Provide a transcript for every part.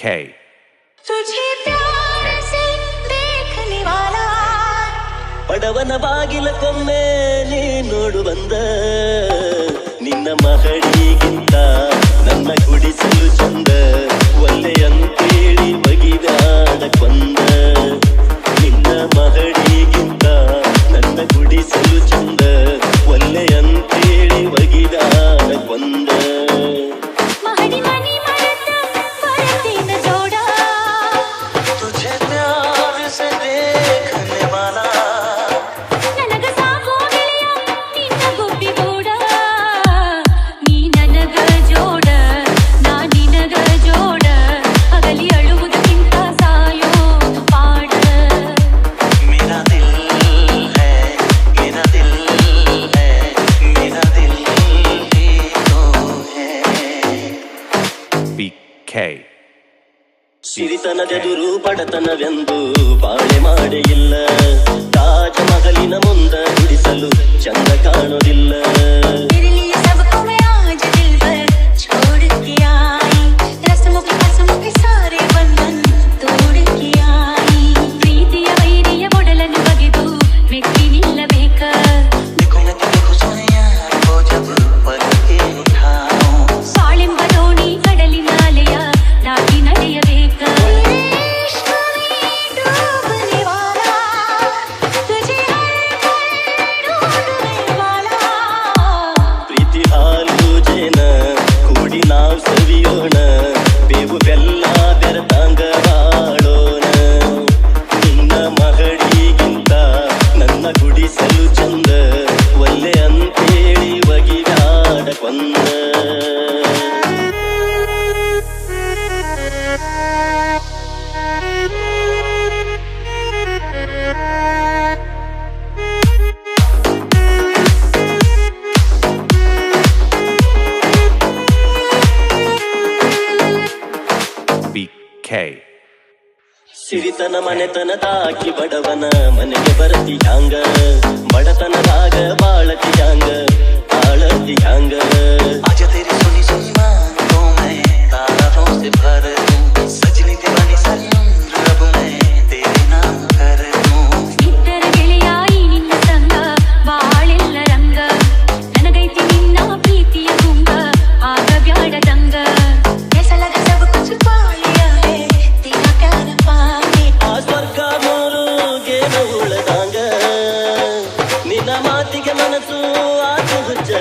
K. ಬಡವನ ಬಾಗಿಲ ಕೊಮ್ಮೆ ನೀ ನೋಡು ಬಂದ ನಿನ್ನ ಮಹಡಿ ಕೆ ಸಿರಿತನದೆದುರು ಬಡತನವೆಂದು ಬಾಳೆ ಮಾಡೆಯಿಲ್ಲ ತಾಜ ತಾಜಮಹಲಿನ ಮುಂದ ಬಿಡಿಸಲು ಚಂದ ಕಾಣೋದಿಲ್ಲ. ಹೇ ಸಿರಿತನ ಮನೆತನದಾಕಿ ಬಡವನ ಮನೆಗೆ ಬರತಿಯಾಂಗ ಬಡತನದಾಗ ಬಾಳತಿಯಾಂಗ ಬಾಳತಿಯಾಂಗ ಅಜ ತೆರಿ Suni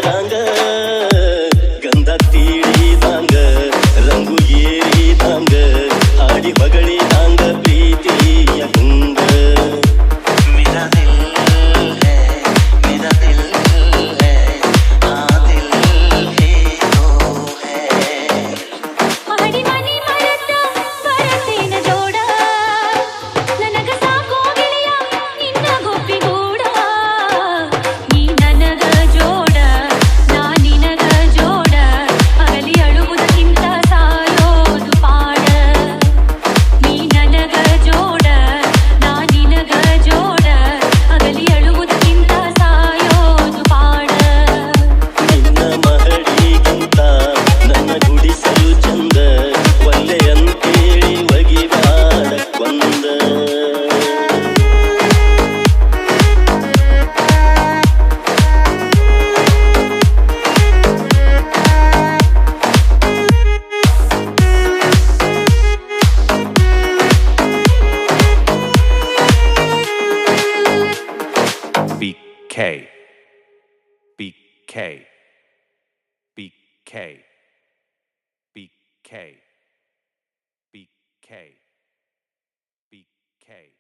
唱 歌 BK. BK. BK. BK. BK. BK.